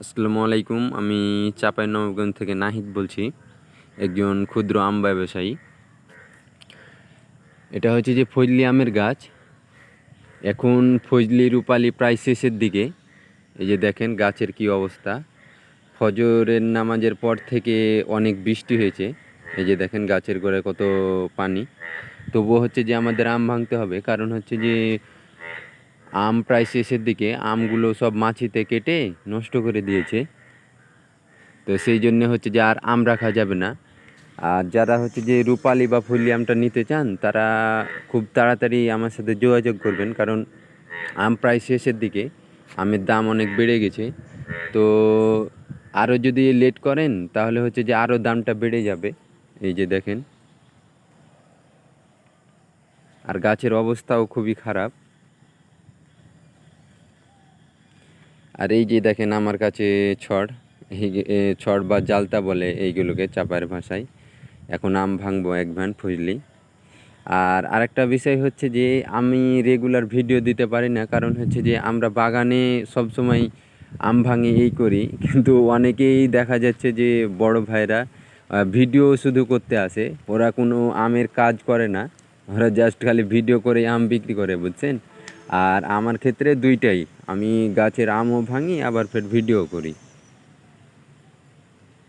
আসসালামু আলাইকুম, আমি চাপাই নবগঞ্জ থেকে নাহিদ বলছি, একজন ক্ষুদ্র আম ব্যবসায়ী। এটা হচ্ছে যে ফজলি আমের গাছ। এখন ফজলি রূপালি প্রায় শেষের দিকে। এই যে দেখেন গাছের কি অবস্থা। ফজরের নামাজের পর থেকে অনেক বৃষ্টি হয়েছে। এই যে দেখেন গাছের গোড়ায় কত পানি। তবুও হচ্ছে যে আমাদের আম ভাঙতে হবে। কারণ হচ্ছে যে আম প্রায় শেষের দিকে, আমগুলো সব মাছিতে কেটে নষ্ট করে দিয়েছে। তো সেই জন্য হচ্ছে যে আর আম রাখা যাবে না। আর যারা হচ্ছে যে রূপালি বা ফুলি আমটা নিতে চান, তারা খুব তাড়াতাড়ি আমার সাথে যোগাযোগ করবেন। কারণ আম প্রায় শেষের দিকে আমের দাম অনেক বেড়ে গেছে। তো আরও যদি লেট করেন, তাহলে হচ্ছে যে আরও দামটা বেড়ে যাবে। এই যে দেখেন। আর গাছের অবস্থাও খুবই খারাপ। আর এই যে দেখেন আমার কাছে ছড় ছড় বা জালতা বলে এইগুলোকে চাপার ভাষায়। এখন আম ভাঙবো এক ভ্যান ফুজলি আর আরেকটা বিষয় হচ্ছে যে, আমি রেগুলার ভিডিও দিতে পারি না। কারণ হচ্ছে যে, আমরা বাগানে সব সময় আম ভাঙি, এই করি। কিন্তু অনেকেই দেখা যাচ্ছে যে, বড় ভাইরা ভিডিও শুধু করতে আসে। ওরা কোনো আমের কাজ করে না। ওরা জাস্ট খালি ভিডিও করে আম বিক্রি করে, বুঝছেন? আর আমার ক্ষেত্রে দুইটাই। আমি গাছের আমও ভাঙি আবার ফের ভিডিও করি।